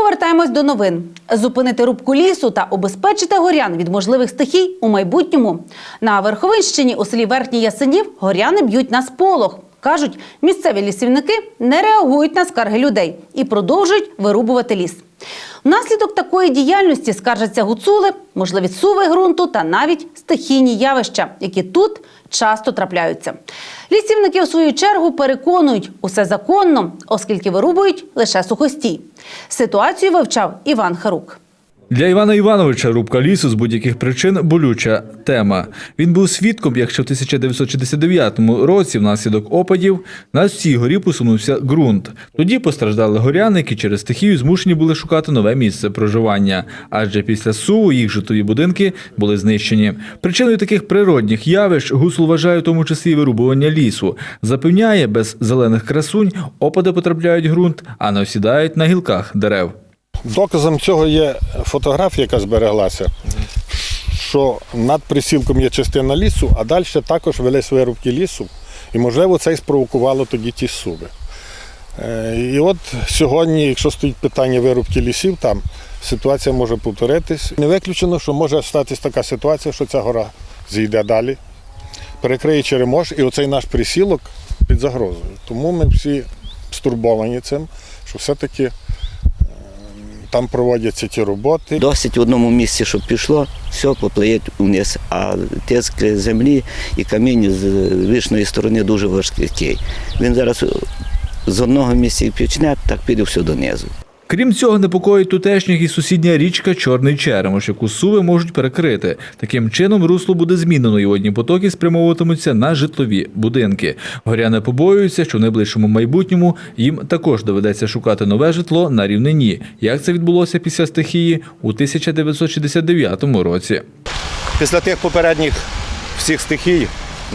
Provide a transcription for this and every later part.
повертаємось до новин. Зупинити рубку лісу та обезпечити горян від можливих стихій у майбутньому. На Верховинщині у селі Верхній Ясенів горяни б'ють на сполох. Кажуть, місцеві лісівники не реагують на скарги людей і продовжують вирубувати ліс. Внаслідок такої діяльності скаржаться гуцули, можливі суви ґрунту та навіть стихійні явища, які тут часто трапляються. Лісівники, у свою чергу, переконують, усе законно, оскільки вирубують лише сухостій. Ситуацію вивчав Іван Харук. Для Івана Івановича рубка лісу з будь-яких причин болюча тема. Він був свідком, як ще в 1969 році, внаслідок опадів, на цій горі посунувся ґрунт. Тоді постраждали горяни, які через стихію змушені були шукати нове місце проживання, адже після суву їх житлові будинки були знищені. Причиною таких природних явищ гусул вважає в тому числі вирубування лісу. Запевняє, без зелених красунь опади потрапляють ґрунт, а не осідають на гілках дерев. Доказом цього є фотографія, яка збереглася, що над присілком є частина лісу, а далі також велись вирубки лісу. І, можливо, це і спровокувало тоді ті суви. Е, І от сьогодні, якщо стоїть питання вирубки лісів, там ситуація може повторитись. Не виключено, що може статись така ситуація, що ця гора зійде далі, перекриє Черемош, і оцей наш присілок під загрозою. Тому ми всі стурбовані цим, що все-таки там проводяться ті роботи. Досить в одному місці, щоб пішло, все поплиє вниз. А тиск землі і камінь з вишної сторони дуже важкий. Він зараз з одного місця почне, так піде все донизу. Крім цього, непокоїть тутешніх і сусідня річка Чорний Черемош, яку суви можуть перекрити. Таким чином, русло буде змінено і водні потоки спрямовуватимуться на житлові будинки. Горяни побоюються, що в найближчому майбутньому їм також доведеться шукати нове житло на рівнині, як це відбулося після стихії у 1969 році. Після тих попередніх всіх стихій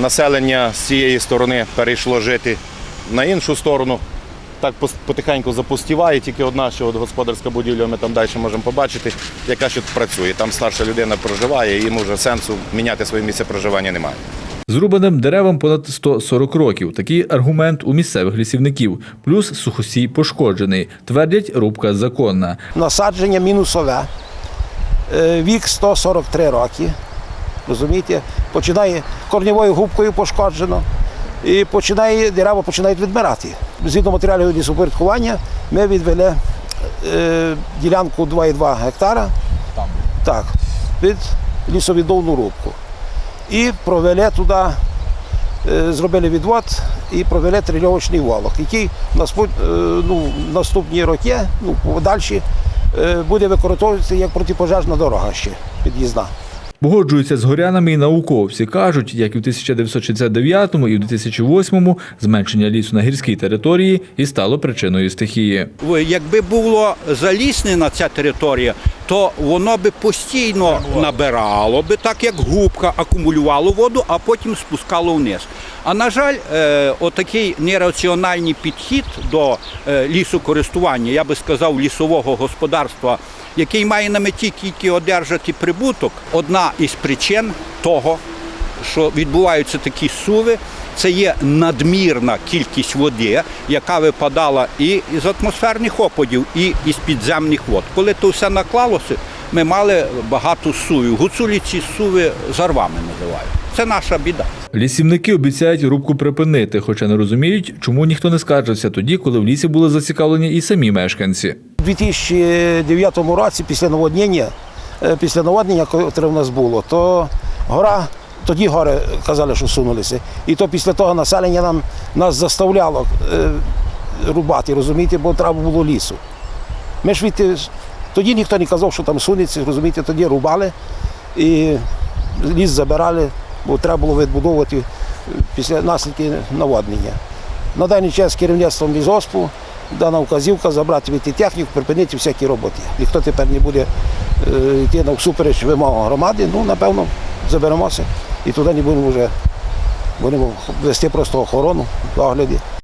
населення з цієї сторони перейшло жити на іншу сторону. Так потихеньку запустіває, тільки одна ще от господарська будівля, ми там далі можемо побачити, яка ще працює. Там старша людина проживає, і йому вже сенсу міняти своє місце проживання немає. Зрубаним деревам понад 140 років. Такий аргумент у місцевих лісівників. Плюс сухосій пошкоджений. Твердять, рубка законна. насадження мінусове, Е, вік 143 роки. Розумієте? Починає корньовою губкою пошкоджено. І починає, дерева починають відмирати. Згідно матеріалів лісопорядкування, ми відвели е, ділянку 2,2 гектара так, під лісовідовну рубку. І провели туди, е, зробили відвод і провели трильовочний волок, який наспу- е, ну, наступні роки, ну, подальші, е, буде використовуватися як протипожежна дорога ще під'їзна. Погоджуються з горянами і науковці. Кажуть, як і в 1969 і в 2008 зменшення лісу на гірській території і стало причиною стихії. Якби було заліснена ця територія, то воно би постійно набирало би, так як губка, акумулювало воду, а потім спускало вниз. А на жаль, е, отакий нераціональний підхід до е, лісокористування, я би сказав, лісового господарства, який має на меті тільки одержати прибуток, одна із причин того, що відбуваються такі суви, це є надмірна кількість води, яка випадала і з атмосферних опадів, і із підземних вод. Коли то все наклалося, ми мали багато сувів. Гуцулі ці суви зарвами називають. Це наша біда. Лісівники обіцяють рубку припинити, хоча не розуміють, чому ніхто не скаржився тоді, коли в лісі були зацікавлені і самі мешканці. У 2009 році, після наводнення, е, після наводнення, яке в нас було, то гора, тоді гори казали, що сунулися. І то після того населення нам, нас заставляло е, рубати, розумієте, бо треба було лісу. Ми ж від, тоді ніхто не казав, що там сунеться, розумієте, тоді рубали і ліс забирали, бо треба було відбудовувати після наслідки наводнення. На даний час керівництвом лісгоспу дана вказівка забрати від техніку, припинити всякі роботи. Ніхто тепер не буде е, йти на всупереч вимогам громади, ну, напевно, заберемося і туди не будемо вже будемо вести просто охорону, догляді.